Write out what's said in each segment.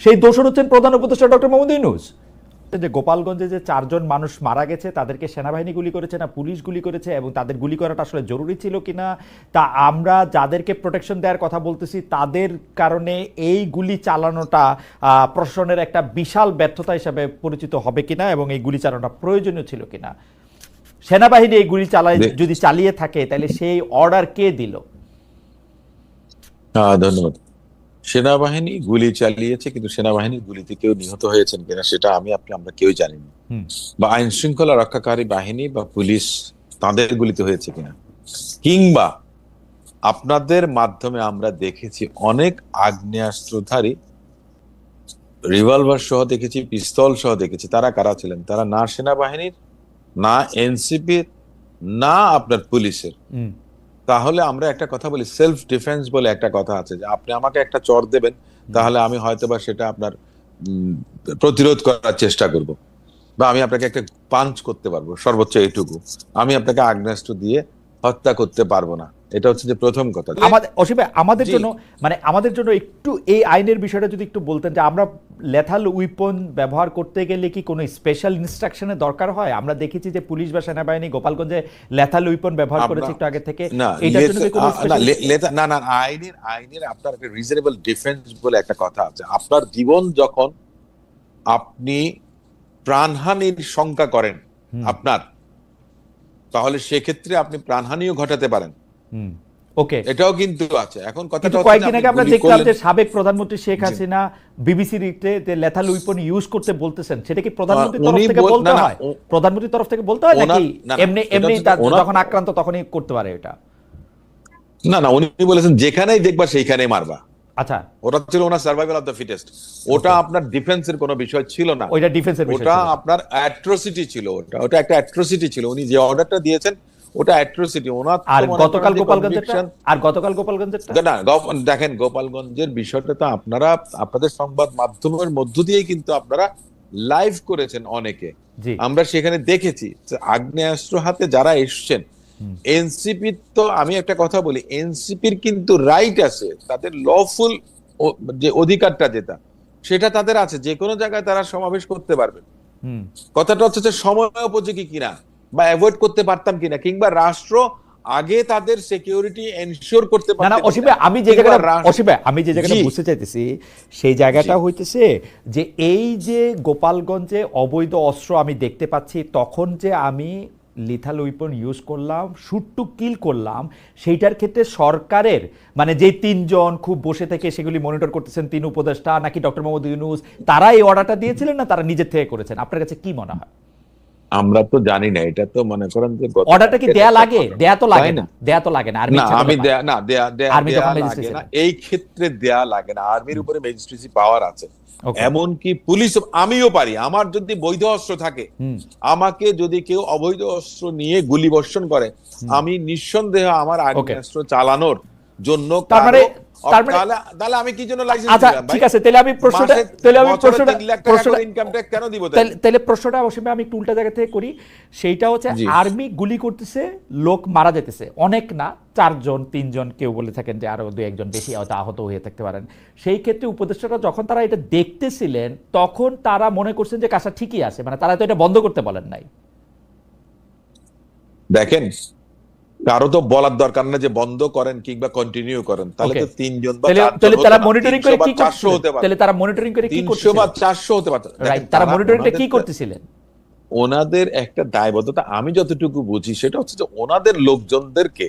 সেই দোষর হচ্ছেন প্রধান উপদেষ্টা ডক্টর মোহাম্মদ ইউনুস। যে গোপালগঞ্জে যে চারজন মানুষ মারা গেছে তাদেরকে সেনাবাহিনী গুলি করেছে না পুলিশ গুলি করেছে এবং তাদের গুলি করাটা আসলে জরুরি ছিল কিনা তা আমরা যাদেরকে প্রোটেকশন দেওয়ার কথা বলতেছি তাদের কারণে এই গুলি চালানোটা আহ, প্রশাসনের একটা বিশাল ব্যর্থতা হিসাবে পরিচিত হবে কিনা এবং এই গুলি চালানোটা প্রয়োজনীয় ছিল কিনা। সেনাবাহিনী এই গুলি চালায় যদি চালিয়ে থাকে তাহলে সেই অর্ডার কে দিল? ধন্যবাদ। সেনাবাহিনী গুলি চালিয়েছে কিন্তু সেনাবাহিনীর গুলিতে কেউ নিহত হয়েছেন কিনা সেটা আমি আপনি আমরা কেউ জানি না বা আইন শৃঙ্খলা রক্ষাকারী বাহিনী বা পুলিশ তাদের গুলিতে হয়েছে কিনা? কিংবা আপনাদের মাধ্যমে আমরা দেখেছি অনেক আগ্নেয়াস্ত্রধারী রিভলভার সহ দেখেছি পিস্তল সহ দেখেছি। তারা কারা ছিলেন? তারা না সেনাবাহিনীর না এনসিপির না আপনার পুলিশের। তাহলে আমরা একটা কথা বলি সেলফ ডিফেন্স বলে একটা কথা আছে যে আপনি আমাকে একটা চর দেবেন, তাহলে আমি হয়তো বা সেটা আপনার প্রতিরোধ করার চেষ্টা করব। বা আমি আপনাকে একটা পাঞ্চ করতে পারব, সর্বোচ্চ এইটুকু। আমি আপনাকে আগ্নেয়াস্ত্র দিয়ে হত্যা করতে পারব না। এটা হচ্ছে যে প্রথম কথা। আমাদের অসীম আমাদের জন্য মানে আমাদের জন্য একটু এই আইনের বিষয়টা যদি একটু বলতেন যে আমরা লেথাল উইপন ব্যবহার করতে গেলে কি কোনো স্পেশাল ইনস্ট্রাকশনের দরকার হয়? আমরা দেখেছি যে পুলিশ বা সেনাবাহিনী গোপালগঞ্জে লেথাল উইপন ব্যবহার করেছে একটু আগে থেকে। না না আইনের আইনের আপনার একটা রিজনেবল ডিফেন্স বলে একটা কথা আছে। আপনার জীবন যখন আপনি প্রাণহানির শঙ্কা করেন আপনার তাহলে সেক্ষেত্রে আপনি প্রাণহানিও ঘটাতে পারেন। ওকে। এটাও কিন্তু আছে। এখন কথাটা কয়েকদিন আগে আমরা দেখলাম যে সাবেক প্রধানমন্ত্রী শেখ হাসিনা বিবিসি তে লেথাল উইপন ইউজ করতে বলতেছেন। সেটা কি প্রধানমন্ত্রীর তরফ থেকে বলতে হয়? প্রধানমন্ত্রীর তরফ থেকে বলতে হয় নাকি এমনি এমনি যখন আক্রান্ত তখনই করতে পারে এটা? না না উনি বলেছেন যেখানেই দেখবা সেইখানেই মারবা। আচ্ছা। ওটা ছিল ওনার সার্ভাইভাল অফ দ্য ফিটেস্ট ওটা আপনার ডিফেন্সের কোনো বিষয় ছিল না। ওইটা ডিফেন্সের বিষয় ওটা আপনার অ্যাট্রোসিটি ছিল ওটা। ওটা একটা অ্যাট্রোসিটি ছিল। উনি যে অর্ডারটা দিয়েছেন ওটা অ্যাট্রোসিটি ওনার আর গতকাল গোপালগঞ্জের আর গতকাল গোপালগঞ্জের না দেখেন গোপালগঞ্জের বিষয়টা তো আপনারা আপনাদের সংবাদ মাধ্যমের মধ্য দিয়েই কিন্তু আপনারা লাইভ করেছেন অনেকে। আমরা সেখানে দেখেছি আগ্নেয়াস্ত্র হাতে যারা এসছেন। এনসিপি তো আমি একটা কথা বলি এনসিপির কিন্তু রাইট আছে তাদের লফুল যে অধিকারটা যেটা সেটা তাদের আছে যে কোনো জায়গায় তারা সমাবেশ করতে পারবে। কথাটা হচ্ছে সময় উপযোগী কিনা বা অ্যাভয়েড করতে পারতাম কিনা কিংবা রাষ্ট্র আগে তাদের সিকিউরিটি এনশিওর করতে না না অসীম আমি যে জায়গাটা অসীম আমি যে জায়গাটা বুঝতে চাইতেছি সেই জায়গাটা হইতেছে যে এই যে গোপালগঞ্জে অবৈধ অস্ত্র আমি দেখতে পাচ্ছি তখন যে আমি লিথাল উইপন ইউজ করলাম শুট টু কিল করলাম, সেইটার ক্ষেত্রে সরকারের মানে যে তিনজন খুব বসে থেকে সেগুলি মনিটর করতেছেন, তিন উপদেষ্টা, নাকি ডক্টর মোহাম্মদ ইউনুস, তারা এই অর্ডারটা দিয়েছিলেন না, তারা নিজের থেকে করেছেন? আপনার কাছে কি মনে হয়? আমরা তো জানি না এটা তো মনে করেন যে অর্ডারটা কি দেয়া লাগে? দেয়া তো লাগে না? দেয়া তো লাগে না। আর্মি না আমি দেয়া না দেয়া দেয়া আর্মি ম্যাজিস্ট্রেসি না। এই ক্ষেত্রে দেয়া লাগে না। আর্মির উপরে ম্যাজিস্ট্রেসি পাওয়ার আছে। Okay. এমনকি পুলিশ আমিও পারি। আমার যদি বৈধ অস্ত্র থাকে আমাকে যদি কেউ অবৈধ অস্ত্র নিয়ে গুলি বর্ষণ করে আমি নিঃসন্দেহ আমার আগ্নেয়াস্ত্র চালানোর জন্য তার তার মানে- তাহলে তাহলে আমি কি জন্য লাইসেন্স আচ্ছা ঠিক আছে তাহলে আমি প্রশ্নটা তাহলে আমি প্রশ্নটা তিন লাখ টাকা প্রশ্নটা ইনকাম ট্যাক্স কেন দিব তাহলে? তাহলে তাহলে প্রশ্নটা অবশ্যই আমি একটু উল্টা জায়গা থেকে করি। সেইটা হচ্ছে আর্মি গুলি করতেছে লোক মারা যেতেছে অনেক না চারজন তিনজন কেউ বলে থাকেন যে আরও দু একজন বেশি হয়তো আহত হয়ে থাকতে পারেন। সেই ক্ষেত্রে উপদেষ্টারা যখন তারা এটা দেখতেছিলেন তখন তারা মনে করছেন যে কাজটা ঠিকই আছে। মানে তারা তো এটা বন্ধ করতে বলেন নাই। দেখেন কারও তো বলার দরকার না যে বন্ধ করেন কিংবা কন্টিনিউ করেন। তাহলে তো তিনজন বা তাহলে তারা মনিটরিং করে কি 400 করতেছিলেন? হতে পারে। তাহলে তারা মনিটরিং করে কি বা করতেছিলেন? চারশো হতে পারত তারা মনিটরিংটা কি করতেছিলেন? ওনাদের একটা দায়বদ্ধতা আমি যতটুকু বুঝি সেটা হচ্ছে যে ওনাদের লোকজনদেরকে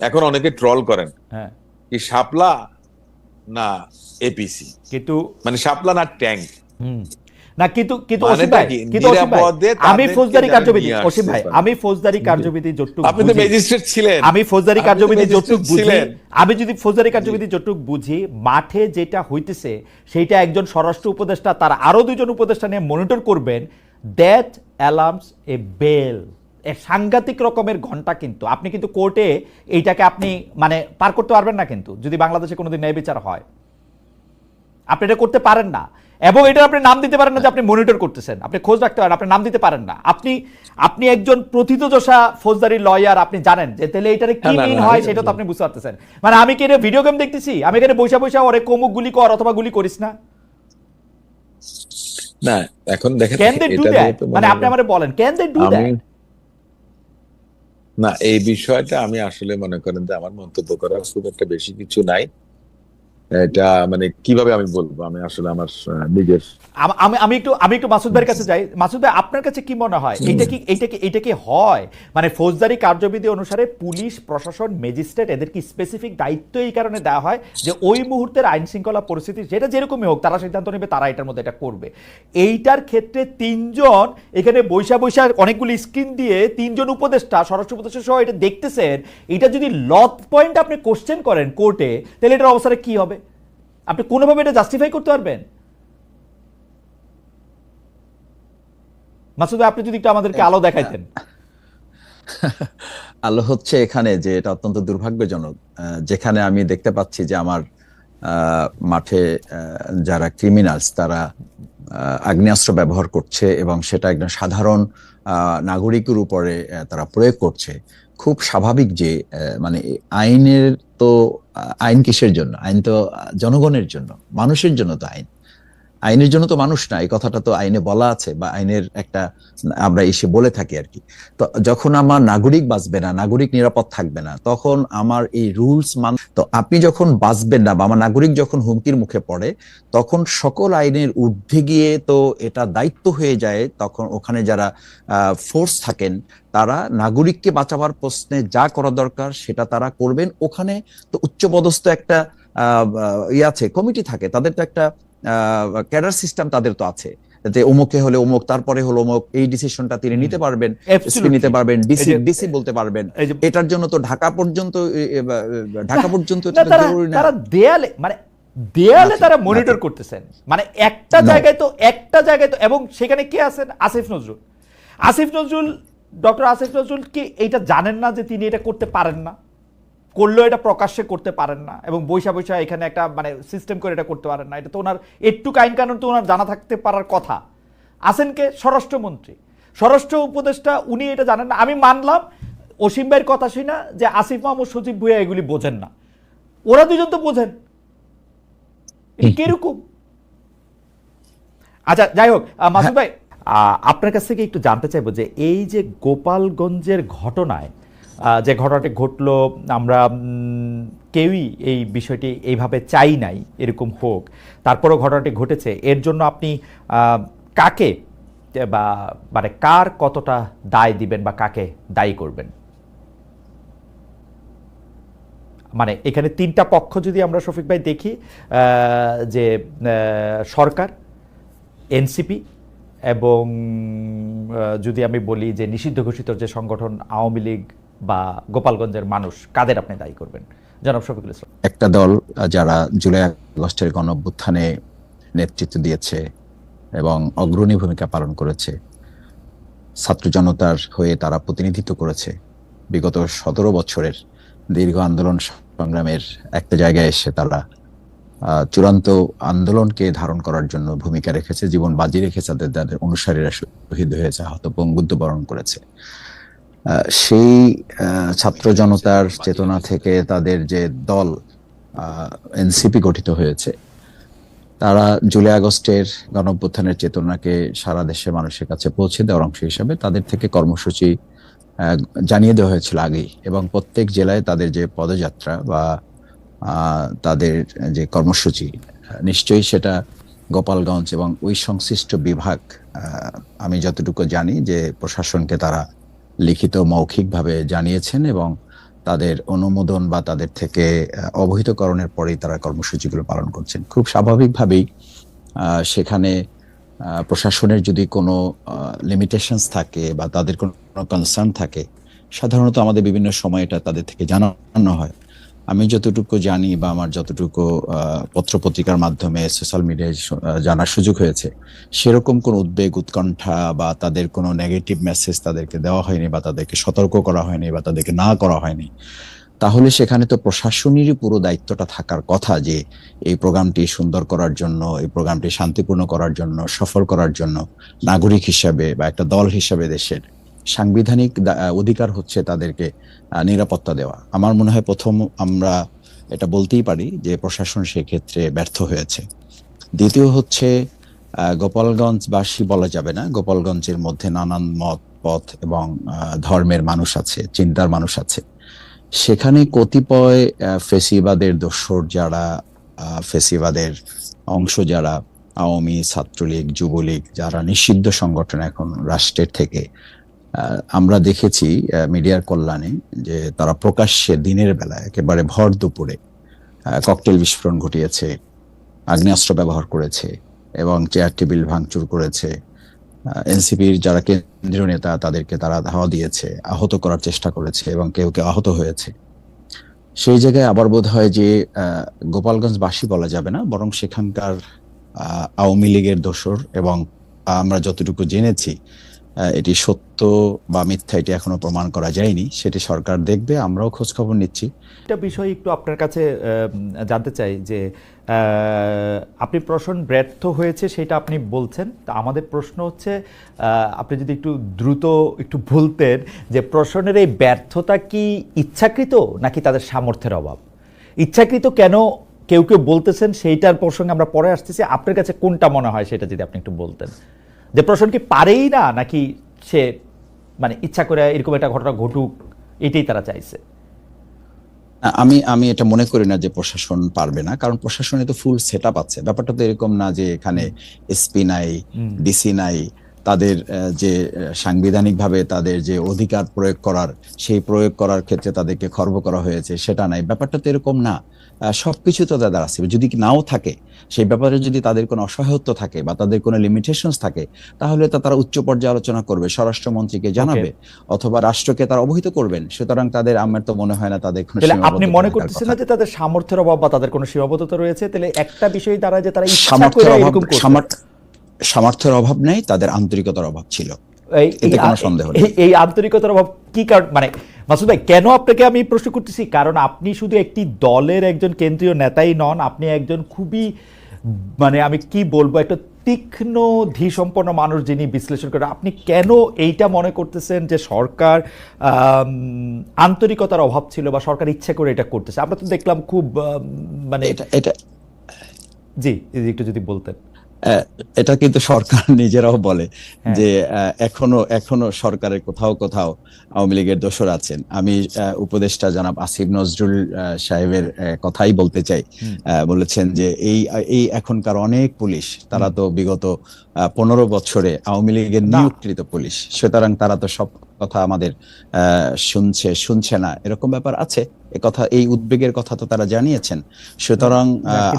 এখন অনেকে ট্রল করেন। হ্যাঁ। কি শাপলা না এপিসি? কিন্তু মানে শাপলা না ট্যাঙ্ক। হুম। না কিন্তু কিন্তু অসীম ভাই কিন্তু অসীম ভাই, আমি ফৌজদারি কার্যবিধি অসীম ভাই আমি ফৌজদারি কার্যবিধি যতটুকু আপনি তো ম্যাজিস্ট্রেট ছিলেন। আমি ফৌজদারি কার্যবিধি যতটুকু বুঝি আমি যদি ফৌজদারি কার্যবিধি যতটুকু বুঝি মাঠে যেটা হইতেছে সেইটা একজন স্বরাষ্ট্র উপদেষ্টা তার আরও দুজন উপদেষ্টা নিয়ে মনিটর করবেন দ্যাট অ্যালার্মস এ বেল এ সাংঘাতিক রকমের ঘণ্টা কিন্তু। আপনি কিন্তু কোর্টে এইটাকে আপনি মানে পার করতে পারবেন না কিন্তু যদি বাংলাদেশে কোনোদিন ন্যায় বিচার হয়। আপনি এটা করতে পারেন না। এবং এটা আপনি নাম দিতে পারেন না যে আপনি মনিটর করতেছেন। আপনি খোঁজ রাখতে পারেন আপনি নাম দিতে পারেন না। আপনি আপনি একজন প্রথিতযশা ফৌজদারি লয়ার আপনি জানেন যে তাহলে এটারে কি মিন হয় সেটা তো আপনি বুঝতে পারতেছেন। মানে আমি কি এটা ভিডিও গেম দেখতেছি? আমি এখানে বৈশা বৈশা ওরে কমুক গুলি কর অথবা গুলি করিস না? না এখন দেখেন ক্যান দে ডু দ্যাট মানে আপনি হয়- আমারে বলেন ক্যান দে ডু দ্যাট না এই বিষয়টা আমি আসলে মনে করেন যে আমার মন্তব্য করার খুব একটা বেশি কিছু নাই। এটা মানে কীভাবে আমি বলব? আমি আসলে আমার নিজের আমি আমি একটু আমি একটু মাসুদ ভাইয়ের কাছে যাই। মাসুদ ভাই আপনার কাছে কি মনে হয়? এটা কি এটা কি এটা কি হয়? মানে ফৌজদারি কার্যবিধি অনুসারে পুলিশ প্রশাসন ম্যাজিস্ট্রেট এদের কি স্পেসিফিক দায়িত্ব এই কারণে দেওয়া হয় যে ওই মুহূর্তের আইন শৃঙ্খলা পরিস্থিতি যেটা যেরকমই হোক তারা সিদ্ধান্ত নেবে তারা এটার মধ্যে এটা করবে। এইটার ক্ষেত্রে তিনজন এখানে বৈশা বৈশা অনেকগুলি স্ক্রিন দিয়ে তিনজন উপদেষ্টা স্বরাষ্ট্র উপদেষ্টা সহ এটা দেখতেছেন। এটা যদি লত পয়েন্ট আপনি কোশ্চেন করেন কোর্টে তাহলে এটার অবস্থাটা কি হবে? আপনি কোনোভাবে এটা জাস্টিফাই করতে পারবেন? মাসুদ, আপনি যদি একটু আমাদেরকে আলো দেখাইতেন। আলো হচ্ছে এখানে যে এটা অত্যন্ত দুর্ভাগ্যজনক যেখানে আমি দেখতে পাচ্ছি যে আমার মাঠে যারা ক্রিমিনালস তারা আগ্নেয়াস্ত্র ব্যবহার করছে এবং সেটা একজন সাধারণ নাগরিকের উপরে তারা প্রয়োগ করছে। খুব স্বাভাবিক যে মানে আইনের তো আইন কিসের জন্য? আইন তো জনগণের জন্য মানুষের জন্য তো আইন। আইনের জন্য তো মানুষ না, এই কথাটা তো আইনে বলা আছে বা আইনের একটা আমরা এসে বলে থাকি আর কি। তো যখন আমার নাগরিক বাঁচবে না, নাগরিক নিরাপদ থাকবে না, তখন আমার এই রুলস মান, তো আপনি যখন বাঁচবেন না বা আমার নাগরিক যখন হুমকির মুখে পড়ে, তখন সকল আইনের ঊর্ধ্বে গিয়ে তো এটা দায়িত্ব হয়ে যায়, তখন ওখানে যারা ফোর্স থাকেন, তারা নাগরিককে বাঁচাবার প্রশ্নে যা করা দরকার সেটা তারা করবেন। ওখানে তো উচ্চপদস্থ একটা ইয়ে আছে, কমিটি থাকে, তাদের তো একটা ক্যাডার সিস্টেম তাদের তো আছে। যে অমুকে হলে অমুক তারপরে হলো অমুক এই ডিসিশনটা তিনি নিতে পারবেন নিতে পারবেন ডিসি ডিসি বলতে পারবেন। এটার জন্য তো ঢাকা পর্যন্ত ঢাকা পর্যন্ত এটা তারা জরুরি না। তারা দেয়ালে মানে দেয়ালে তারা মনিটর করতেছেন। মানে একটা জায়গায় তো একটা জায়গায় তো এবং সেখানে কে আছেন? আসিফ নজরুল। আসিফ নজরুল ডক্টর আসিফ নজরুল কি এইটা জানেন না যে তিনি এটা করতে পারেন না। করলেও এটা প্রকাশ্যে করতে পারেন না এবং বৈশা বৈশা এখানে একটা মানে সিস্টেম করে এটা করতে পারেন না। এটা তো ওনার একটু আইন কানুন তো ওনার জানা থাকতে পারার কথা। আছেন কে স্বরাষ্ট্রমন্ত্রী। স্বরাষ্ট্র উপদেষ্টা উনি এটা জানেন না। আমি মানলাম অসীম ভাইয়ের কথা শুই না যে আসিফ মাহমুদ সচিব ভুয়া এগুলি বোঝেন না। ওরা দুজন তো বোঝেন। কীরকম? আচ্ছা যাই হোক মাসুদ ভাই। আহ, আপনার কাছ থেকে একটু জানতে চাইব যে এই যে গোপালগঞ্জের ঘটনায় যে ঘটনাটি ঘটলো, আমরা কেউই এই বিষয়টি এইভাবে চাই নাই, এরকম হোক। তারপরও ঘটনাটি ঘটেছে। এর জন্য আপনি কাকে, বা মানে কার কতটা দায় দিবেন বা কাকে দায়ী করবেন? মানে এখানে তিনটা পক্ষ যদি আমরা, শফিক ভাই, দেখি যে সরকার, এনসিপি এবং যদি আমি বলি যে নিষিদ্ধ ঘোষিত যে সংগঠন আওয়ামী লীগ বা গোপালগঞ্জের মানুষ, কাদের আপনি দায়ী করবেন? জনাব শফিকুল ইসলাম। একটা দল যারা জুলাই আগস্টের গণ নেতৃত্ব দিয়েছে এবং অগ্রণী ভূমিকা পালন করেছে, ছাত্র জনতার হয়ে তারা প্রতিনিধিত্ব করেছে। বিগত সতেরো বছরের দীর্ঘ আন্দোলন সংগ্রামের একটা জায়গায় এসে তারা চূড়ান্ত আন্দোলনকে ধারণ করার জন্য ভূমিকা রেখেছে, জীবন বাজি রেখেছে, তাদের তাদের অনুসারীরা শহীদ হয়েছে, আহত পঙ্গুত্ব বরণ করেছে। সেই ছাত্র জনতার চেতনা থেকে তাদের যে দল এনসিপি গঠিত হয়েছে, তারা জুলাই আগস্টের গণঅভ্যুত্থানের চেতনাকে সারা দেশের মানুষের কাছে পৌঁছে দেওয়ার অংশ হিসাবে তাদের থেকে কর্মসূচি জানিয়ে দেওয়া হয়েছিল আগেই এবং প্রত্যেক জেলায় তাদের যে পদযাত্রা বা তাদের যে কর্মসূচি, নিশ্চয়ই সেটা গোপালগঞ্জ এবং ওই সংশ্লিষ্ট বিভাগ আমি যতটুকু জানি যে প্রশাসনকে তারা লিখিত মৌখিকভাবে জানিয়েছেন এবং তাদের অনুমোদন বা তাদের থেকে অবহিতকরণের পরেই তারা কর্মসূচিগুলো পালন করছেন। খুব স্বাভাবিকভাবেই সেখানে প্রশাসনের যদি কোনো লিমিটেশনস থাকে বা তাদের কোনো কনসার্ন থাকে, সাধারণত আমাদের বিভিন্ন সময় এটা তাদের থেকে জানানো হয়। আমি যতটুকু জানি বা আমার যতটুকু পত্রপত্রিকার মাধ্যমে সোশ্যাল মিডিয়ায় জানার সুযোগ হয়েছে, সেরকম কোনো উদ্বেগ, উৎকণ্ঠা বা তাদের কোনো নেগেটিভ মেসেজ তাদেরকে দেওয়া হয়নি বা তাদেরকে সতর্ক করা হয়নি বা তাদেরকে না করা হয়নি, তাহলে সেখানে তো প্রশাসনেরই পুরো দায়িত্বটা থাকার কথা যে, এই প্রোগ্রামটি সুন্দর করার জন্য, এই প্রোগ্রামটি শান্তিপূর্ণ করার জন্য, সফল করার জন্য, নাগরিক হিসাবে বা একটা দল হিসাবে দেশের সাংবিধানিক অধিকার হচ্ছে তাদেরকে নিরাপত্তা দেওয়া। আমার মনে হয় প্রথম আমরা এটা বলতেই পারি যে প্রশাসন সেক্ষেত্রে ব্যর্থ হয়েছে। দ্বিতীয় হচ্ছে আহ, গোপালগঞ্জবাসী বলা যাবে না। গোপালগঞ্জের মধ্যে নানান মত পথ এবং ধর্মের মানুষ আছে চিন্তার মানুষ আছে। সেখানে কতিপয় ফেসিবাদের দোসর যারা ফেসিবাদের অংশ যারা আওয়ামী ছাত্রলীগ যুবলীগ যারা নিষিদ্ধ সংগঠন এখন রাষ্ট্রের থেকে আমরা দেখেছি মিডিয়ার কল্যাণে যে তারা প্রকাশ্যে দিনের বেলা একেবারে ভর দুপুরে ককটেল বিস্ফোরণ ঘটিয়েছে, আগ্নেয়াস্ত্র ব্যবহার করেছে এবং চেয়ার টেবিল ভাঙচুর করেছে। এনসিপির যারা কেন্দ্রীয় নেতা, তাদেরকে তারা ধাওয়া দিয়েছে, আহত করার চেষ্টা করেছে এবং কেউ কেউ আহত হয়েছে। সেই জায়গায় আবার বোধ হয় যে গোপালগঞ্জবাসী বলা যাবে না, বরং সেখানকার আওয়ামী লীগের দোসর এবং আমরা যতটুকু জেনেছি এটি সত্য বা মিথ্যা এটি এখনও প্রমাণ করা যায়নি, সেটি সরকার দেখবে, আমরাও খোঁজ খবর নিচ্ছি। একটা বিষয় একটু আপনার কাছে জানতে চাই যে আপনি প্রশ্ন ব্যর্থ হয়েছে সেটা আপনি বলছেন, তা আমাদের প্রশ্ন হচ্ছে আপনি যদি একটু দ্রুত একটু বলতেন যে প্রশ্নের এই ব্যর্থতা কি ইচ্ছাকৃত নাকি তাদের সামর্থ্যের অভাব? ইচ্ছাকৃত কেন কেউ কেউ বলতেছেন, সেইটার প্রসঙ্গে আমরা পরে আসতেছি, আপনার কাছে কোনটা মনে হয় সেটা যদি আপনি একটু বলতেন? যে প্রশ্ন কি পারেই না নাকি সে মানে ইচ্ছা করে এরকম একটা ঘটনা ঘটুক এটাই তারা চাইছে? আমি আমি এটা মনে করি না যে প্রশাসন পারবে না কারণ প্রশাসনে তো ফুল সেট আছে। ব্যাপারটা তো এরকম না যে এখানে এসপি নাই ডিসি নাই তাদের যে সাংবিধানিক ভাবে তাদের যে অধিকার প্রয়োগ করার সেই প্রয়োগ করার ক্ষেত্রে তাদেরকে খর্ব করা হয়েছে সেটা নাই। ব্যাপারটা তো এরকম না। আহ, সবকিছু তো তাদের আছে। যদি নাও থাকে সেই ব্যাপারে যদি তাদের কোনো অসহায়ত্ব থাকে বা তাদের কোনো লিমিটেশনস থাকে তাহলে তো তারা উচ্চ পর্যায়ে আলোচনা করবে স্বরাষ্ট্রমন্ত্রীকে জানাবে অথবা রাষ্ট্রকে তারা অবহিত করবেন। সুতরাং তাদের আমার তো মনে হয় না তাদের কোনো আপনি মনে করতেছেন না যে তাদের সামর্থ্যের অভাব বা তাদের কোনো সীমাবদ্ধতা রয়েছে? তাহলে একটা বিষয় দ্বারা যে তারা ইচ্ছা করে অভাব এরকম করছে। সামার- সামর্থ্যের অভাব নেই তাদের আন্তরিকতার অভাব ছিল। এতে কোনো সন্দেহ নেই। এই- আন্তরিকতার অভাব কি কারণ মানে মাসুদ ভাই কেন আপনাকে আমি প্রশ্ন করতেছি? কারণ আপনি শুধু একটি দলের একজন কেন্দ্রীয় নেতাই নন আপনি একজন খুবই মানে আমি কি বলব একটা তীক্ষ্ণ ধীসম্পন্ন মানুষ যিনি বিশ্লেষণ করেন। আপনি কেন এইটা মনে করতেছেন যে সরকার আন্তরিকতার অভাব ছিল বা সরকার ইচ্ছে করে এটা করতেছে? আমরা তো দেখলাম খুব মানে এটা এটা জি একটু যদি বলতেন। এটা কিন্তু সরকার নিজেরাও বলে হ্যাঁ। যে এখনও এখনও সরকারের কোথাও কোথাও আওয়ামী লীগের দোসর আছেন। আমি উপদেষ্টা জনাব আসিফ নজরুল সাহেবের কথাই বলতে চাই। আহ, বলেছেন যে এই এই এখনকার অনেক পুলিশ তারা তো বিগত পনেরো বছরে আওয়ামী লীগের। নিয়োগকৃত পুলিশ সুতরাং তারা তো সব কথা আমাদের আহ, শুনছে শুনছে না। এরকম ব্যাপার আছে? কথা এই উদ্বেগের কথা তো তারা জানিয়েছেন। সুতরাং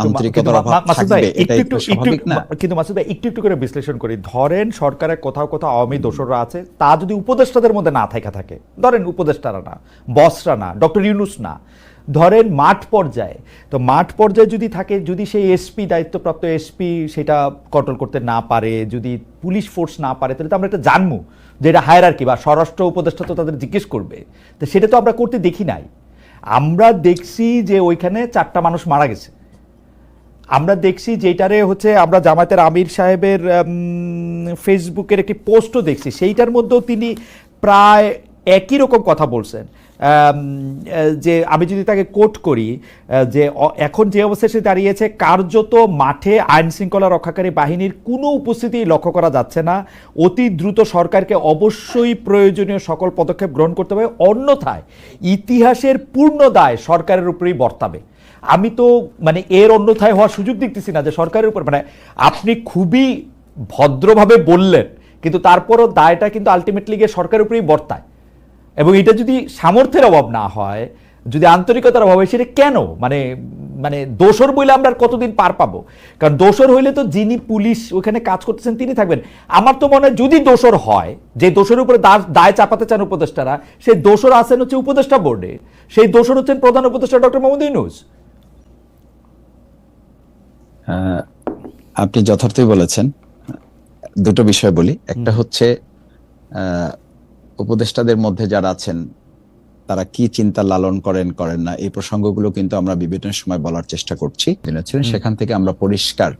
আন্তরিকতার অভাব থাকবে এটাই একটু স্বাভাবিক না? কিন্তু মাসুদ ভাই একটু একটু করে বিশ্লেষণ করি। ধরেন সরকারের কোথাও কোথাও আওয়ামী দোসররা আছে তা যদি উপদেষ্টাদের মধ্যে না থাকা থাকে ধরেন উপদেষ্টারা না বসরা না ডক্টর ইউনুস না ধরেন মাঠ পর্যায়ে তো মাঠ পর্যায়ে যদি থাকে যদি সেই এসপি দায়িত্বপ্রাপ্ত এসপি সেটা কন্ট্রোল করতে না পারে যদি পুলিশ ফোর্স না পারে তাহলে তো আমরা এটা জানব যে এটা হায়ার বা স্বরাষ্ট্র উপদেষ্টা তো তাদের জিজ্ঞেস করবে। তো সেটা তো আমরা করতে দেখি নাই। আমরা দেখছি যে ওইখানে চারটা মানুষ মারা গেছে। আমরা দেখছি যেটারে হচ্ছে আমরা জামায়াতের আমির সাহেবের ফেসবুকের একটি পোস্টও দেখছি। সেইটার মধ্যেও তিনি প্রায় একই রকম কথা বলছেন। যে আমি যদি তাকে কোট করি যে এখন যে অবস্থায় সে দাঁড়িয়েছে, কার্যত মাঠে আইন শৃঙ্খলা রক্ষাকারী বাহিনীর কোনো উপস্থিতি লক্ষ্য করা যাচ্ছে না। অতি দ্রুত সরকারকে অবশ্যই প্রয়োজনীয় সকল পদক্ষেপ গ্রহণ করতে হবে। অন্যথায় ইতিহাসের পূর্ণ দায় সরকারের উপরেই বর্তাবে। আমি তো মানে এর অন্যথায় হওয়ার সুযোগ দেখতেছি না যে সরকারের উপর মানে আপনি খুবই ভদ্রভাবে বললেন, কিন্তু তারপরও দায়টা কিন্তু আলটিমেটলি গিয়ে সরকারের উপরেই বর্তায়। এবং এটা যদি সামর্থ্যের অভাব না হয় যদি আন্তরিকতার অভাব হয় সেটা কেন? মানে মানে দোষর বইলে আমরা কতদিন পার পাবো? কারণ দোষর হইলে তো যিনি পুলিশ ওখানে কাজ করতেছেন তিনি থাকবেন। আমার তো মনে হয় যদি দোষর হয় যে দোষের উপরে দায় চাপাতে চান উপদেষ্টারা সেই দোষর আছেন হচ্ছে উপদেষ্টা বোর্ডে। সেই দোষর হচ্ছেন প্রধান উপদেষ্টা ডক্টর মোহাম্মদ ইউনুস। আপনি যথার্থই বলেছেন। দুটো বিষয় বলি। একটা হচ্ছে উপদেষ্টাদের মধ্যে যারা আছেন তারা কি চিন্তা লালন করেন করেন না এই প্রসঙ্গগুলো কিন্তু আমরা বিভিন্ন সময় বলার চেষ্টা করছি। ছিলেন সেখান থেকে আমরা পরিষ্কার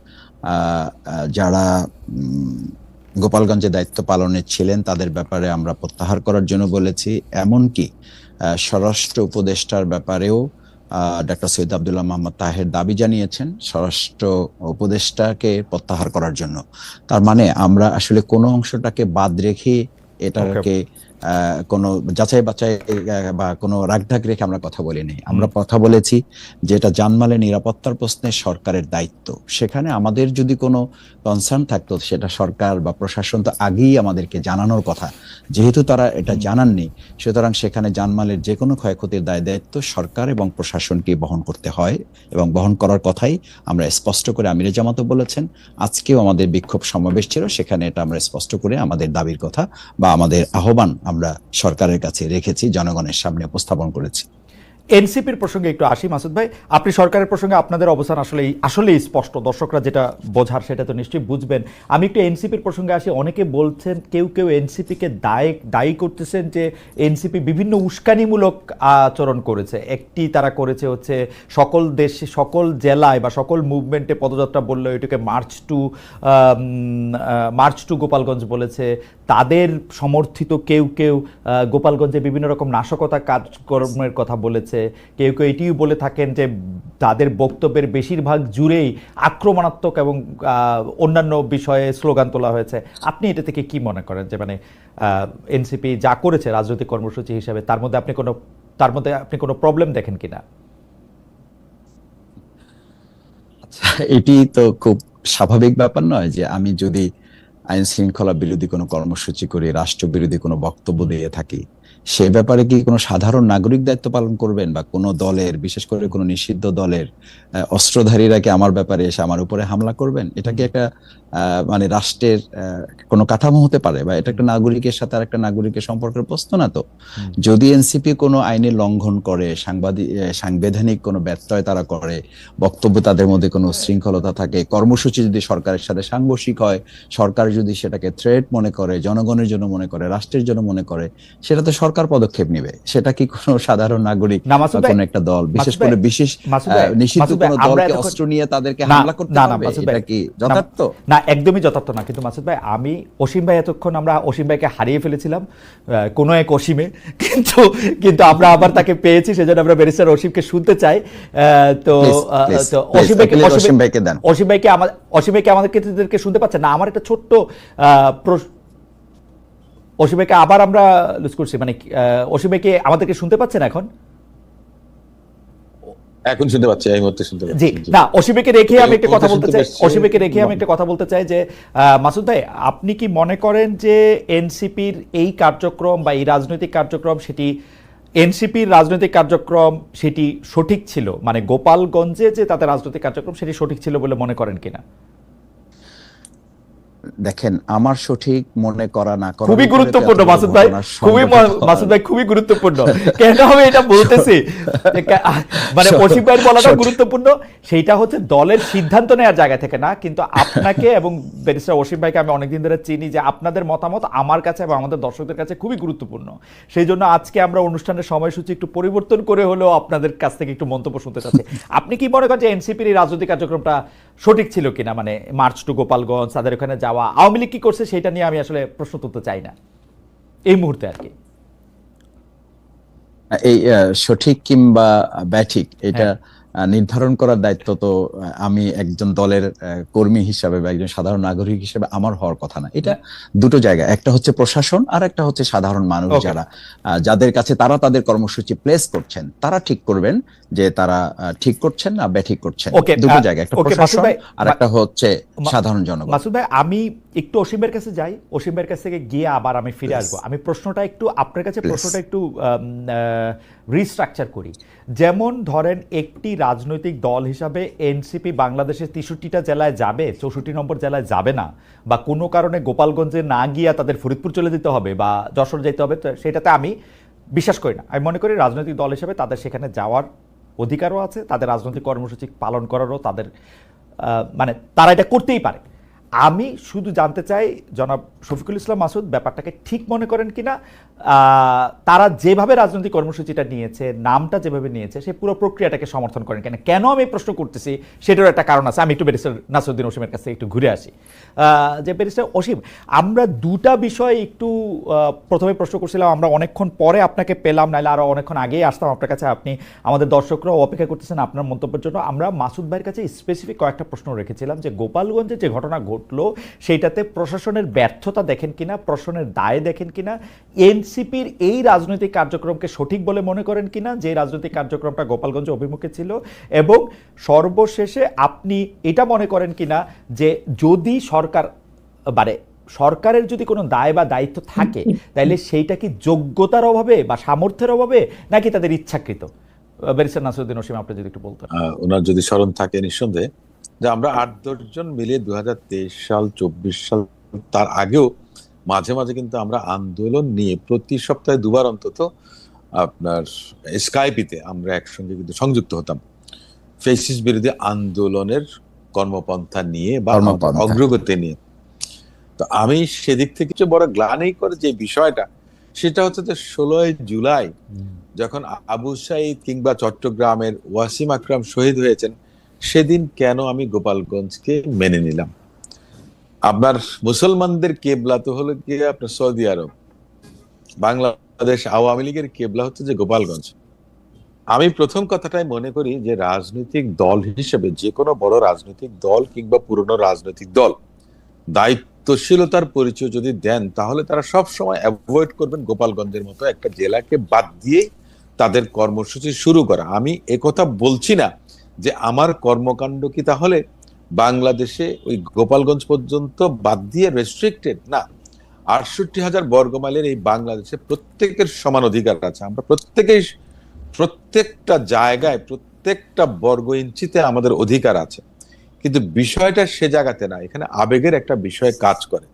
যারা গোপালগঞ্জে দায়িত্ব পালনে ছিলেন তাদের ব্যাপারে আমরা প্রত্যাহার করার জন্য বলেছি। এমনকি স্বরাষ্ট্র উপদেষ্টার ব্যাপারেও ডক্টর সৈয়দ আবদুল্লাহ মোহাম্মদ তাহের দাবি জানিয়েছেন স্বরাষ্ট্র উপদেষ্টাকে প্রত্যাহার করার জন্য। তার মানে আমরা আসলে কোনো অংশটাকে বাদ রেখে এটাকে কোনো যাচাই বাছাই বা কোনো রাগঢাক রেখে আমরা কথা বলিনি। আমরা কথা বলেছি যে এটা জানমালের নিরাপত্তার প্রশ্নে সরকারের দায়িত্ব। সেখানে আমাদের যদি কোনো কনসার্ন থাকতো সেটা সরকার বা প্রশাসন তো আগেই আমাদেরকে জানানোর কথা। যেহেতু তারা এটা জানাননি সুতরাং সেখানে জানমালের যে কোনো ক্ষয়ক্ষতির দায় দায়িত্ব সরকার এবং প্রশাসনকে বহন করতে হয় এবং বহন করার কথাই আমরা স্পষ্ট করে আমিরে জামাতও বলেছেন। আজকেও আমাদের বিক্ষোভ সমাবেশ ছিল সেখানে এটা আমরা স্পষ্ট করে আমাদের দাবির কথা বা আমাদের আহ্বান আমরা সরকারের কাছে রেখেছি জনগণের সামনে উপস্থাপন করেছি। এনসিপির প্রসঙ্গে একটু আসি, মাসুদ ভাই। আপনি সরকারের প্রসঙ্গে আপনাদের অবস্থান আসলে আসলেই স্পষ্ট। দর্শকরা যেটা বোঝার সেটা তো নিশ্চয়ই বুঝবেন। আমি একটু এনসিপির প্রসঙ্গে আসি। অনেকে বলছেন, কেউ কেউ এনসিপিকে দায়ী দায়ী করতেছেন যে এনসিপি বিভিন্ন উস্কানিমূলক আচরণ করেছে। একটি তারা করেছে হচ্ছে সকল দেশে সকল জেলায় বা সকল মুভমেন্টে পদযাত্রা বলল এটাকে march to march to Gopalganj বলেছে। তাদের সমর্থিত কেউ কেউ গোপালগঞ্জে বিভিন্ন রকম নাশকতা কাজকর্মের কথা বলেছে। কেউ কেউ এটিও বলে থাকেন যে তাদের বক্তব্যের বেশিরভাগ জুড়েই আক্রমণাত্মক এবং অন্যান্য বিষয়ে স্লোগান তোলা হয়েছে। আপনি এটা থেকে কি মনে করেন যে মানে এনসিপি যা করেছে রাজনৈতিক কর্মসূচি হিসেবে, তার মধ্যে আপনি কোনো, তার মধ্যে আপনি কোনো প্রবলেম দেখেন কিনা? এটি তো খুব স্বাভাবিক ব্যাপার নয় যে, আমি যদি আইন শৃঙ্খলা বিরোধী কোনো কর্মসূচি করি রাষ্ট্র বিরোধী কোনো বক্তব্য দিয়ে থাকি সে ব্যাপারে কি কোনো সাধারণ নাগরিক দায়িত্ব পালন করবেন বা কোনো দলের বিশেষ করে কোনো নিষিদ্ধ দলের অস্ত্রধারীরা কি আমার ব্যাপারে এসে আমার উপরে হামলা করবেন? এটা কি একটা মানে রাষ্ট্রের কোনো কাঠামো হতে পারে বা এটা একটা নাগরিকের সাথে আর একটা নাগরিকের সম্পর্কের প্রশ্ন না তো? যদি এনসিপি কোনো আইনের লঙ্ঘন করে সাংবাদিক সাংবিধানিক কোনো ব্যত্যয় তারা করে বক্তব্য তাদের মধ্যে কোনো শৃঙ্খলতা থাকে কর্মসূচি যদি সরকারের সাথে সাংঘর্ষিক হয় সরকার যদি সেটাকে থ্রেট মনে করে জনগণের জন্য মনে করে রাষ্ট্রের জন্য মনে করে সেটা তো সরকার পদক্ষেপ নেবে? সেটা কি কোনো সাধারণ নাগরিক কোনো একটা দল বিশেষ করে বিশেষ নিষিদ্ধ কোনো দলকে অস্ত্র নিয়ে তাদেরকে হামলা করতে হবে? এটা কি যথার্থ? না একদমই যথার্থ না। কিন্তু মাসুদ ভাই আমি অসীম ভাই এতক্ষণ আমরা অসীম ভাইকে হারিয়ে ফেলেছিলাম কোনো এক অসীমে। কিন্তু কিন্তু আমরা আবার তাকে পেয়েছি সেজন্য আমরা ব্যারিস্টার অসীমকে শুনতে চাই। আহ, তো অসীম ভাইকে অসীম অসীম ভাই- ভাইকে দেন। অসীম ভাইকে আমার অসীম ভাইকে আমাদেরকে শুনতে পাচ্ছেন না। আমার একটা ছোট্ট আহ, প্রশ্ন অসীম ভাইকে আবার আমরা লুজ করছি মানে আহ, অসীম ভাইকে আমাদেরকে শুনতে পাচ্ছেন এখন এখন শুনতে পাচ্ছি এই মুহূর্তে শুনতে পাচ্ছি জি। না অসীমেকে রেখে আমি একটা কথা বলতে চাই। অসীমেকে রেখে আমি একটা কথা বলতে চাই যে মাসুদ ভাই আপনি কি মনে করেন যে এনসিপির এই কার্যক্রম বা এই রাজনৈতিক কার্যক্রম সেটি এনসিপির রাজনৈতিক কার্যক্রম সেটি সঠিক ছিল মানে গোপালগঞ্জে যে তাদের রাজনৈতিক কার্যক্রম সেটি সঠিক ছিল বলে মনে করেন কিনা দেখেন আমার সঠিক মনে করা না করা খুবই গুরুত্বপূর্ণ মাসুদ ভাই। খুবই মাসুদ ভাই খুবই গুরুত্বপূর্ণ। কেন আমি এটা বলতেছি? মানে অসীম ভাইয়ের বলাটা গুরুত্বপূর্ণ সেইটা হচ্ছে দলের সিদ্ধান্ত নেওয়ার জায়গা থেকে না কিন্তু আপনাকে এবং ব্যারিস্টার অসীম ভাইকে আমি অনেকদিন ধরে চিনি যে আপনাদের মতামত আমার কাছে এবং আমাদের দর্শকদের কাছে খুবই গুরুত্বপূর্ণ। সেই জন্য আজকে আমরা অনুষ্ঠানের সময়সূচি একটু পরিবর্তন করে হলেও আপনাদের কাছ থেকে একটু মন্তব্য শুনতে চাচ্ছি। আপনি কি মনে করেন যে এনসিপির এই রাজনৈতিক কার্যক্রমটা সঠিক ছিল কিনা? মানে মার্চ টু গোপালগঞ্জ তাদের ওখানে যাওয়া আওয়ামী লীগ কি করছে সেটা নিয়ে আমি আসলে প্রশ্ন তুলতে চাই না। এই মুহূর্তে আর কি। এই সঠিক কিংবা ব্যাঠিক এটা হ্যাঁ। নির্ধারণ করার দায়িত্ব তো আমি একজন দলের কর্মী হিসাবে বা একজন সাধারণ নাগরিক হিসেবে আমার হওয়ার কথা না। এটা দুটো জায়গা একটা হচ্ছে প্রশাসন আর একটা হচ্ছে সাধারণ মানুষ যারা যাদের কাছে তারা তাদের কর্মসূচি প্লেস করছেন তারা ঠিক করবেন যে তারা ঠিক করছেন না ব্যাঠিক করছেন। দুটো জায়গা একটা প্রশাসন আর একটা হচ্ছে সাধারণ জনগণ। মাসুদ ভাই আমি একটু অসীমের কাছে যাই অসীমের কাছ থেকে গিয়ে আবার আমি ফিরে আসব। আমি প্রশ্নটা একটু আপনার কাছে প্রশ্নটা একটু রিস্ট্রাকচার করি। যেমন ধরেন একটি রাজনৈতিক দল হিসাবে এনসিপি বাংলাদেশের তেষট্টিটা জেলায় যাবে, চৌষট্টি নম্বর জেলায় যাবে না, বা কোনো কারণে গোপালগঞ্জে না গিয়া তাদের ফরিদপুর চলে যেতে হবে বা যশোর যেতে হবে সেটাতে আমি বিশ্বাস করি না। আমি মনে করি রাজনৈতিক দল হিসেবে তাদের সেখানে যাওয়ার অধিকারও আছে, তাদের রাজনৈতিক কর্মসূচি পালন করারও তাদের মানে তারা এটা করতেই পারে। আমি শুধু জানতে চাই জনাব শফিকুল ইসলাম মাসুদ, ব্যাপারটাকে ঠিক মনে করেন কিনা? তারা যেভাবে রাজনৈতিক কর্মসূচিটা নিয়েছে, নামটা যেভাবে নিয়েছে, সে পুরো প্রক্রিয়াটাকে সমর্থন করেন কেন? কেন আমি প্রশ্ন করতেছি? সেটারও একটা কারণ আছে। আমি একটু ব্যারিস্টার নাসরুদ্দিন অসীমের কাছে একটু ঘুরে আসি। যে ব্যারিস্টার অসীম আমরা দুটা বিষয় একটু প্রথমে প্রশ্ন করছিলাম, আমরা অনেকক্ষণ পরে আপনাকে পেলাম, নাহলে আরও অনেকক্ষণ আগেই আসতাম। আপনার কাছে আপনি আমাদের দর্শকরাও অপেক্ষা করতেছেন আপনার মন্তব্যের জন্য। আমরা মাসুদ ভাইয়ের কাছে স্পেসিফিক কয়েকটা প্রশ্ন রেখেছিলাম যে, গোপালগঞ্জে যে ঘটনা ঘটলো সেইটাতে প্রশাসনের ব্যর্থতা দেখেন কিনা, প্রশাসনের দায় দেখেন কিনা এনসিপির এই রাজনৈতিক কার্যক্রমকে সঠিক বলে মনে করেন কিনা, যে রাজনৈতিক কার্যক্রমটা গোপালগঞ্জ অভিমুখে ছিল, এবং সর্বশেষে আপনি এটা মনে করেন কিনা, যে যদি সরকার মানে সরকারের যদি কোনো দায় বা দায়িত্ব থাকে তাহলে সেইটা কি যোগ্যতার অভাবে বা সামর্থ্যের অভাবে, নাকি তাদের ইচ্ছাকৃত? ব্যারিস্টার নাসরুদ্দিন অসীম আপনি যদি একটু বলতেন। ওনার যদি স্মরণ থাকে নিঃসন্দেহে, যে আমরা আট দশজন মিলে দু হাজার তেইশ সাল, চব্বিশ সাল, তার আগেও মাঝে মাঝে কিন্তু আমরা আন্দোলন নিয়ে প্রতি সপ্তাহে দুবার অন্তত আপনার স্কাইপিতে আমরা একসঙ্গে কিন্তু সংযুক্ত হতাম। ফেসিস বিরোধী আন্দোলনের কর্মপন্থা নিয়ে বা অগ্রগতি নিয়ে। তো আমি সেদিক থেকে যে বড় গ্লানি করে যে বিষয়টা সেটা হচ্ছে যে ষোলোই জুলাই যখন আবু সাইদ কিংবা চট্টগ্রামের ওয়াসিম আকরাম শহীদ হয়েছেন সেদিন কেন আমি গোপালগঞ্জকে মেনে নিলাম? আপনার মুসলমানদের কেবলা তো হলো গিয়ে আপনার সৌদি আরব। বাংলাদেশ আওয়ামী লীগের কেবলা হচ্ছে যে গোপালগঞ্জ। আমি প্রথম কথাটাই মনে করি যে রাজনৈতিক দল হিসেবে যে কোনো বড় রাজনৈতিক দল কিংবা পুরনো রাজনৈতিক দল দায়িত্বশীলতার পরিচয় যদি দেন, তাহলে তারা সব সময় অ্যাভয়েড করবেন গোপালগঞ্জের মতো একটা জেলাকে বাদ দিয়ে তাদের কর্মসূচি শুরু করা। আমি একথা বলছি না যে আমার কর্মকাণ্ড কি তাহলে বাংলাদেশে ওই গোপালগঞ্জ পর্যন্ত বাদ দিয়ে রেস্ট্রিক্টেড না। আটষট্টি হাজার বর্গমাইলের এই বাংলাদেশে প্রত্যেকের সমান অধিকার আছে। আমরা প্রত্যেকেই প্রত্যেকটা জায়গায়, প্রত্যেকটা বর্গ ইঞ্চিতে আমাদের অধিকার আছে। কিন্তু বিষয়টা সে জায়গাতে না। এখানে আবেগের একটা বিষয় কাজ করে।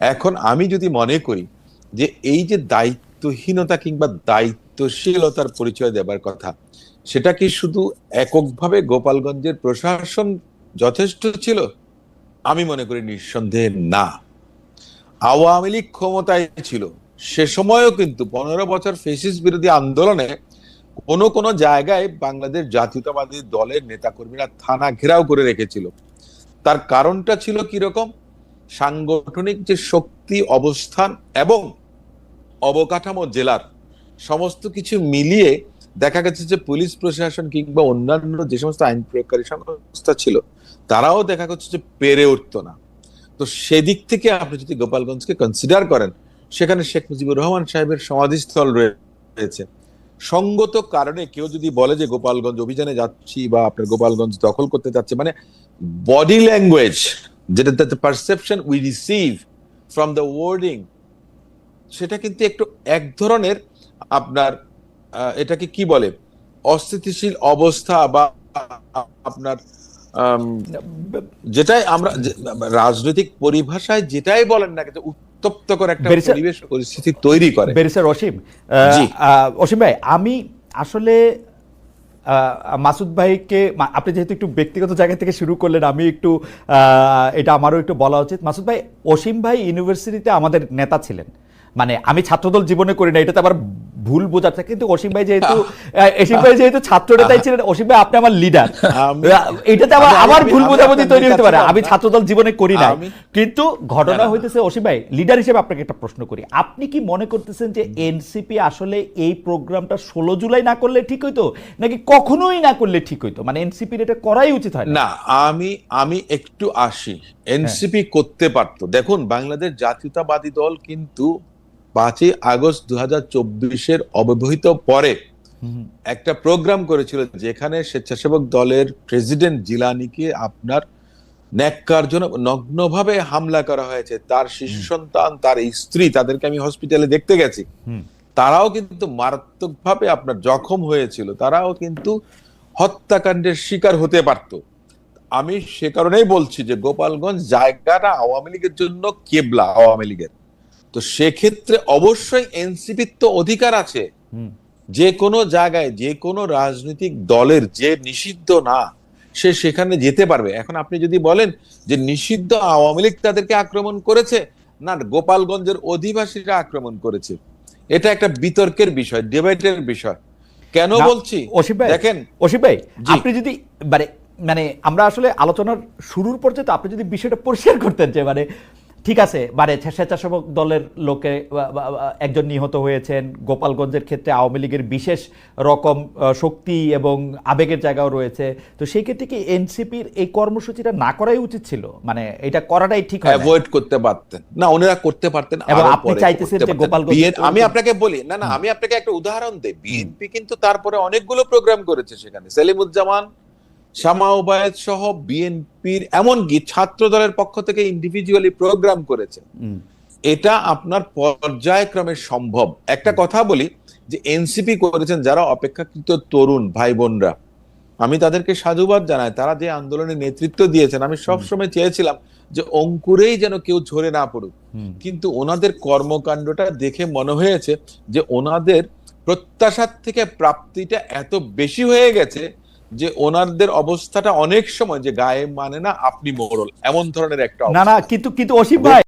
এখন আমি যদি মনে করি যে এই যে দায়িত্বহীনতা কিংবা দায়িত্বশীলতার পরিচয় দেবার কথা, সেটা কি শুধু এককভাবে গোপালগঞ্জের প্রশাসন যথেষ্ট ছিল? আমি মনে করি নিঃসন্দেহে না। আওয়ামী লীগ ক্ষমতায় ছিল। সে সময়ও কিন্তু পনেরো বছর ফেসিস বিরোধী আন্দোলনে কোন কোন জায়গায় বাংলাদেশ জাতীয়তাবাদী দলের নেতাকর্মীরা থানা ঘেরাও করে রেখেছিল। তার কারণটা ছিল কীরকম? সাংগঠনিক যে শক্তি, অবস্থান এবং অবকাঠামো জেলার সমস্ত কিছু মিলিয়ে দেখা গেছে যে পুলিশ প্রশাসন কিংবা অন্যান্য যে সমস্ত আইন প্রয়োগকারী সংস্থা ছিল তারাও দেখা করছে যে পেরে উঠতো না। তো সেদিক থেকে আপনি যদি গোপালগঞ্জকে কনসিডার করেন, সেখানে শেখ মুজিবুর রহমান সাহেবের সমাধিস্থল রয়েছে। সঙ্গত কারণে কেউ যদি বলে যে গোপালগঞ্জ অভিযানে যাচ্ছি বা আপনার গোপালগঞ্জ দখল করতে যাচ্ছে মানে বডি ল্যাঙ্গুয়েজ যেটা perception we receive from the wording সেটা কিন্তু একটু এক ধরনের আপনার এটাকে কি বলে? অস্থিতিশীল অবস্থা বা আপনার যেটাই আমরা রাজনৈতিক পরিভাষায় যেটাই বলেন না কিন্তু উত্তপ্ত করে একটা পরিবেশ পরিস্থিতি তৈরি করে। ব্যারিস্টার অসীম অসীম ভাই আমি আসলে আহ, মাসুদ ভাইকে আপনি যেহেতু একটু ব্যক্তিগত জায়গা থেকে শুরু করলেন আমি একটু আহ, এটা আমারও একটু বলা উচিত। মাসুদ ভাই অসীম ভাই ইউনিভার্সিটিতে আমাদের নেতা ছিলেন। মানে আমি ছাত্রদল জীবনে করি না এটাতে আবার ভুল বোঝাচ্ছে কিন্তু অসীম ভাই যেহেতু অসীম ভাই যেহেতু ছাত্র নেতাই ছিলেন অসীম ভাই আপনি আমার লিডার এটাতে আবার আমি- আমার ভুল বোঝাবুঝি তৈরি হতে পারে। আমি ছাত্রদল জীবনে করি না কিন্তু ঘটনা। হইতেছে অসীম ভাই লিডার হিসেবে আপনাকে একটা প্রশ্ন করি। আপনি কি মনে করতেছেন যে এনসিপি আসলে এই প্রোগ্রামটা ষোলো জুলাই না করলে ঠিক হইতো? নাকি কখনোই না করলে ঠিক হইতো? মানে এনসিপির এটা করাই উচিত হয় না। না আমি আমি একটু আসি। এনসিপি করতে পারতো। দেখুন বাংলাদেশ জাতীয়তাবাদী দল কিন্তু পাঁচই আগস্ট দু হাজার চব্বিশের অব্যবহিত পরে একটা প্রোগ্রাম করেছিল যেখানে স্বেচ্ছাসেবক দলের প্রেসিডেন্ট জিলানিকে আপনার ন্যাক্কারজনক নগ্নভাবে হামলা করা হয়েছে। তার শিশু সন্তান তার স্ত্রী তাদেরকে আমি হসপিটালে দেখতে গেছি। তারাও কিন্তু মারাত্মকভাবে আপনার জখম হয়েছিল। তারাও কিন্তু হত্যাকাণ্ডের শিকার হতে পারত। আমি সে কারণেই বলছি যে গোপালগঞ্জ জায়গাটা আওয়ামী লীগের জন্য কেবলা আওয়ামী লীগের। তো সেক্ষেত্রে অবশ্যই এনসিপির তো অধিকার আছে। যে কোনো জায়গায় যে কোনো রাজনৈতিক দলের যে নিষিদ্ধ না সে সেখানে যেতে পারবে। এখন আপনি যদি বলেন যে নিষিদ্ধ আওয়ামী লীগ তাদেরকে আক্রমণ করেছে না গোপালগঞ্জের অধিবাসীরা আক্রমণ করেছে। এটা একটা বিতর্কের বিষয় ডিবেটের বিষয়। কেন বলছি? ভাই দেখেন। অসিফ ভাই আপনি যদি মানে মানে আমরা আসলে আলোচনার শুরুর পর্যায়ে তো আপনি যদি বিষয়টা পরিষ্কার করতেন যে মানে ঠিক আছে মানে স্বেচ্ছাসেবক দলের লোকে একজন নিহত হয়েছেন। গোপালগঞ্জের ক্ষেত্রে আওয়ামী লীগের বিশেষ রকম শক্তি এবং আবেগের জায়গাও রয়েছে। তো সেই ক্ষেত্রে কি এনসিপির এই কর্মসূচিটা না করাই উচিত ছিল? মানে এটা করাটাই ঠিক হয়? অ্যাভয়েড করতে পারতেন। না ওনারা করতে পারতেন এবং আপনি চাইতেছেন যে। গোপালগঞ্জে আমি আপনাকে বলি না না আমি আপনাকে একটা উদাহরণ দেই। বিএনপি কিন্তু তারপরে অনেকগুলো প্রোগ্রাম করেছে সেখানে। সেলিমুজ্জামান শামা ওবায়েদ সহ বিএনপির এমনকি ছাত্র দলের পক্ষ থেকে ইন্ডিভিজুয়ালি প্রোগ্রাম করেছে এটা আপনার পর্যায়ক্রমে সম্ভব। একটা কথা বলি যে এনসিপি করেছেন যারা অপেক্ষাকৃত তরুণ ভাই বোনরা আমি তাদেরকে সাধুবাদ জানাই। তারা যে আন্দোলনে নেতৃত্ব দিয়েছেন আমি সবসময় চেয়েছিলাম যে অঙ্কুরেই যেন কেউ ঝরে না পড়ুক। কিন্তু ওনাদের কর্মকাণ্ডটা দেখে মনে হয়েছে যে ওনাদের প্রত্যাশার থেকে প্রাপ্তিটা এত বেশি হয়ে গেছে যে ওনাদের অবস্থাটা অনেক সময় যে গায়ে মানে না আপনি মোরল। এমন ধরনের একটা না না কিন্তু কিন্তু অসীম ভাই